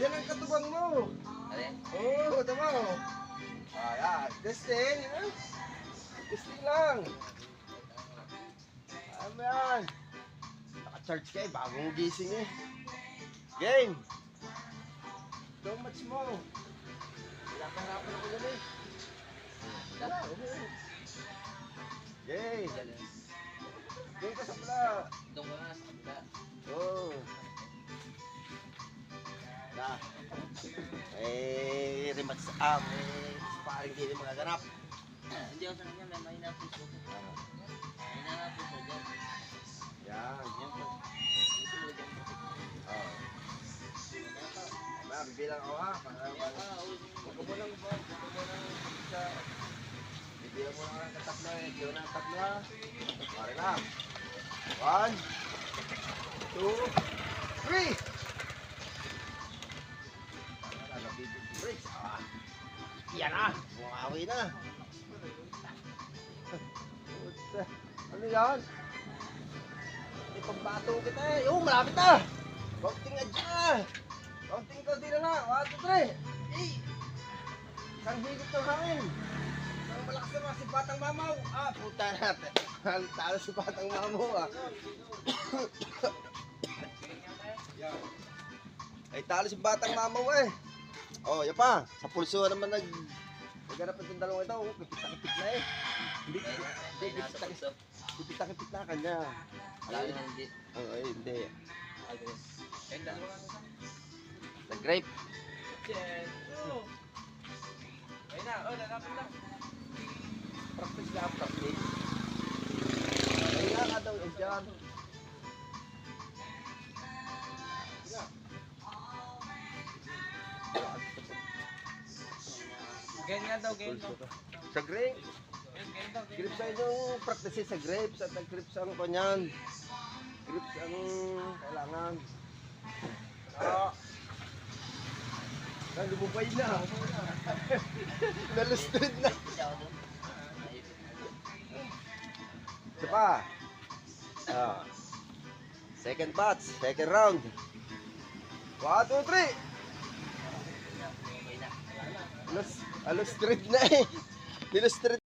Ayan ang katubang mo. Oh, Ayan? Oo, oh, tama. Ayan, testing. Testing lang. Ayan. Naka-charge ka eh, bagong gising eh. Game. So much mo. Wala pa nga pa ako ganun eh. Wow, okay. Game. Game sa pula. Doon ka sa pula. Oh. Eh, rematch ah, may sparring din yung mga ganap. Hindi ako sa kanya, may mahina puso ko. Mahina nga puso dyan. Yan. Yan po. Susunod yan po. Oh. Ma, bibilang ako ha. Huwag mo lang? Huwag mo lang sa... Bibilang mo lang ang tatlo eh. Diyo na ang tatlo ha. Pare na. One. Two. Three. Yan na. Bumawi na. Puta. Ano yan? Ipagbato kita eh. Oh, malapit na. Counting na dyan. Counting ko din na. One, two, three. Eh. Isang higit ng hangin. Ang malakas naman si Batang Mamaw. Ah, puta natin. Talo si Batang Mamaw ah. Ay, talo si Batang Mamaw eh. Oh, yan pa. Sa pulso naman nag... Naghanap itong dalawang ito. Oh, Kipita-kipit na eh. Hindi, hindi, sa kipita-kipit. puso. Kipita-kipit na kanya. Alam na hindi. Oh, ay, hindi. Agos. Ayun, dalawa. The grape. Jen. Oh. Ayun na, oh, lalapit lang. Practice lang, practice. Kaya nga daw, eh, dyan. Ganyan daw, ganyan daw. Sa grape. Ganyan daw, Grapes ay yung practice sa grapes at nag-grapes ang kanyan. Grapes ang kailangan. Ah. Ah, lumubay na. Nalustrid na. Isa pa. Ah. Second batch, second round. One, two, three. Alos, alos street na eh. Nilustrid